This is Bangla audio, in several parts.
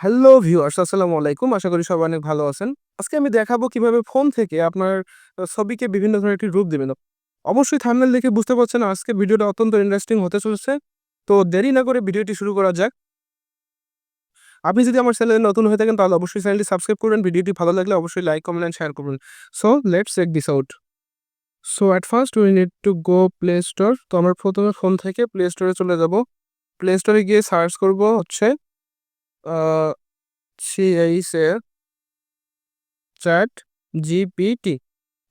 হ্যালো ভিউয়ার্স, আসসালামু আলাইকুম। আশা করি সবাই অনেক ভালো আছেন। আজকে আমি দেখাবো কীভাবে ফোন থেকে আপনার ছবিকে বিভিন্ন ধরনের একটি রূপ দেবেন। অবশ্যই থাম্বনেল দেখে বুঝতে পারছেন আজকে ভিডিওটা অত্যন্ত ইন্টারেস্টিং হতে চলেছে। তো দেরি না করে ভিডিওটি শুরু করা যাক। আপনি যদি আমার চ্যানেলে নতুন হয়ে থাকেন, তাহলে অবশ্যই চ্যানেলটি সাবস্ক্রাইব করবেন। ভিডিওটি ভালো লাগলে অবশ্যই লাইক, কমেন্ট অ্যান্ড শেয়ার করবেন। So let's check this out so at first we need to go play store তো আমার প্রথমে ফোন থেকে প্লে স্টোরে চলে যাব। প্লে স্টোরে গিয়ে সার্চ করব হচ্ছে সিএইচে চ্যাট জিপিটি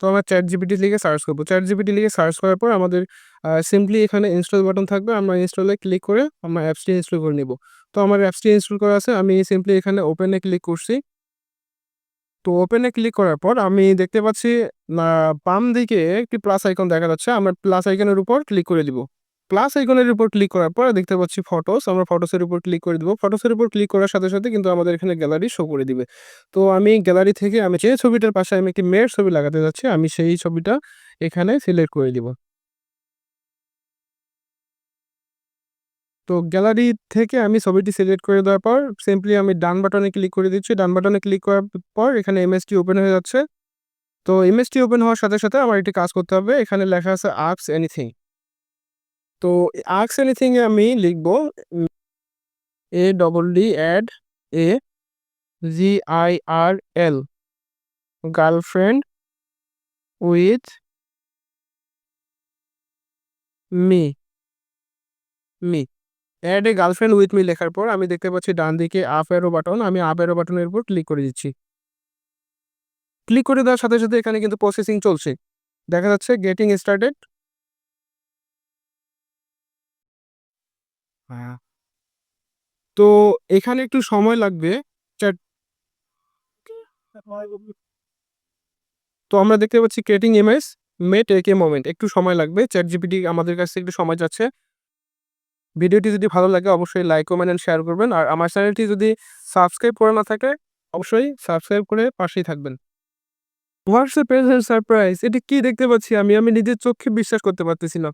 তো আমরা চ্যাট জিপিটি লিখে সার্চ করব। চ্যাট জিপিটি লিখে সার্চ করার পর আমাদের সিম্পলি এখানে ইনস্টল বাটন থাকবে। আমরা ইনস্টলে ক্লিক করে আমরা অ্যাপসটি ইনস্টল করে নিব। তো আমার অ্যাপসটি ইনস্টল করা আছে। আমি সিম্পলি এখানে ওপেনে ক্লিক করছি। তো ওপেনে ক্লিক করার পর আমি দেখতে পাচ্ছি বাম দিকে একটি প্লাস আইকন দেখা যাচ্ছে। আমরা প্লাস আইকনের উপর ক্লিক করে দিব প্লাস আইকনের উপর ক্লিক করার পর দেখতে পাচ্ছি ফটোস আমরা ফটোসের উপর ক্লিক করে দিব। ফটোসের উপর ক্লিক করার সাথে সাথে কিন্তু আমাদের এখানে গ্যালারি শো করে দিবে। তো আমি গ্যালারি থেকে আমি যে ছবিটার পাশে আমি একটি মেয়ের ছবি লাগাতে যাচ্ছি, আমি সেই ছবিটা এখানে সিলেক্ট করে দিব। তো গ্যালারি থেকে আমি ছবিটি সিলেক্ট করে দেওয়ার পর সিম্পলি আমি ডান বাটনে ক্লিক করে দিচ্ছি। ডান বাটনে ক্লিক করার পর এখানে এমএসটি ওপেন হয়ে যাচ্ছে। তো এমএসটি ওপেন হওয়ার সাথে সাথে আমার একটি কাজ করতে হবে। এখানে লেখা আছে আক্স এনিথিং তো আক্স এনিথিং এ আমি লিখব A double D add a G I R L girlfriend with me me add a girlfriend with me লেখার পর আমি দেখতে পাচ্ছি ডান দিকে আপ অ্যারো বাটন আমি আপ অ্যারো বাটনের উপর ক্লিক করে দিচ্ছি। ক্লিক করে দেওয়ার সাথে সাথে এখানে কিন্তু প্রসেসিং চলছে। দেখা যাচ্ছে গেটিং স্টার্টেড হ্যাঁ। তো এখানে একটু সময় লাগবে। তো আমরা দেখতে পাচ্ছি creating image may take a moment একটু সময় লাগবে। চ্যাট জিপিটি আমাদের কাছে একটু সময় যাচ্ছে ভিডিওটি যদি ভালো লাগে অবশ্যই লাইক কমেন্ট অ্যান্ড শেয়ার করবেন। আর আমার চ্যানেলটি যদি সাবস্ক্রাইব করে না থাকে, অবশ্যই সাবস্ক্রাইব করে পাশেই থাকবেন। হোয়াটসঅ্যাপ প্রেজেন্ট সারপ্রাইজ এটি কি দেখতে পাচ্ছি আমি? আমি নিজের চোখে বিশ্বাস করতে পারতেছি না।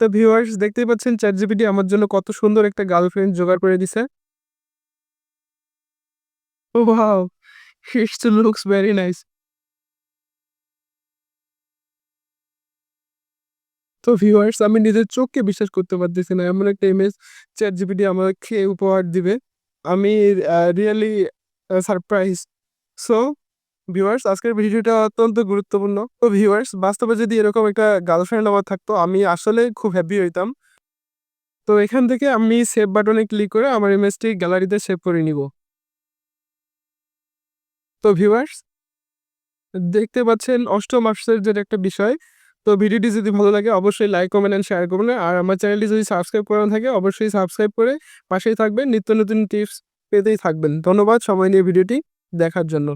তো ভিউয়ার্স দেখতেই পাচ্ছেন চ্যাট জিপিটি আমার জন্য কত সুন্দর একটা গার্লফ্রেন্ড জোগাড় করে দিছে। ও wow it's looks very nice তো ভিউয়ার্স আমি নিজের চোখকে বিশ্বাস করতে পারতেছি না। এমন একটা ইমেজ চ্যাট জিপিটি আমাকে উপহার দিবে। আমি রিয়েলি সারপ্রাইজ সো ভিউয়ার্স আজকের ভিডিওটা অত্যন্ত গুরুত্বপূর্ণ। তো ভিউয়ার্স বাস্তবে যদি এরকম একটা গার্লফ্রেন্ড আমার থাকতো, আমি আসলে খুব হ্যাপি হইতাম। তো এখান থেকে আমি সেভ বাটনে ক্লিক করে আমার ইমেজটি গ্যালারিতে সেভ করে নিব। তো ভিউয়ার্স দেখতে পাচ্ছেন অষ্টম আশ্চর্যের একটা বিষয়। তো ভিডিওটি যদি ভালো লাগে, অবশ্যই লাইক কমেন্ট অ্যান্ড শেয়ার করবেন। আর আমার চ্যানেলটি যদি সাবস্ক্রাইব করা থাকে, অবশ্যই সাবস্ক্রাইব করে পাশেই থাকবেন। নিত্য নতুন টিপস পেতেই থাকবেন। ধন্যবাদ সময় নিয়ে ভিডিওটি দেখার জন্য।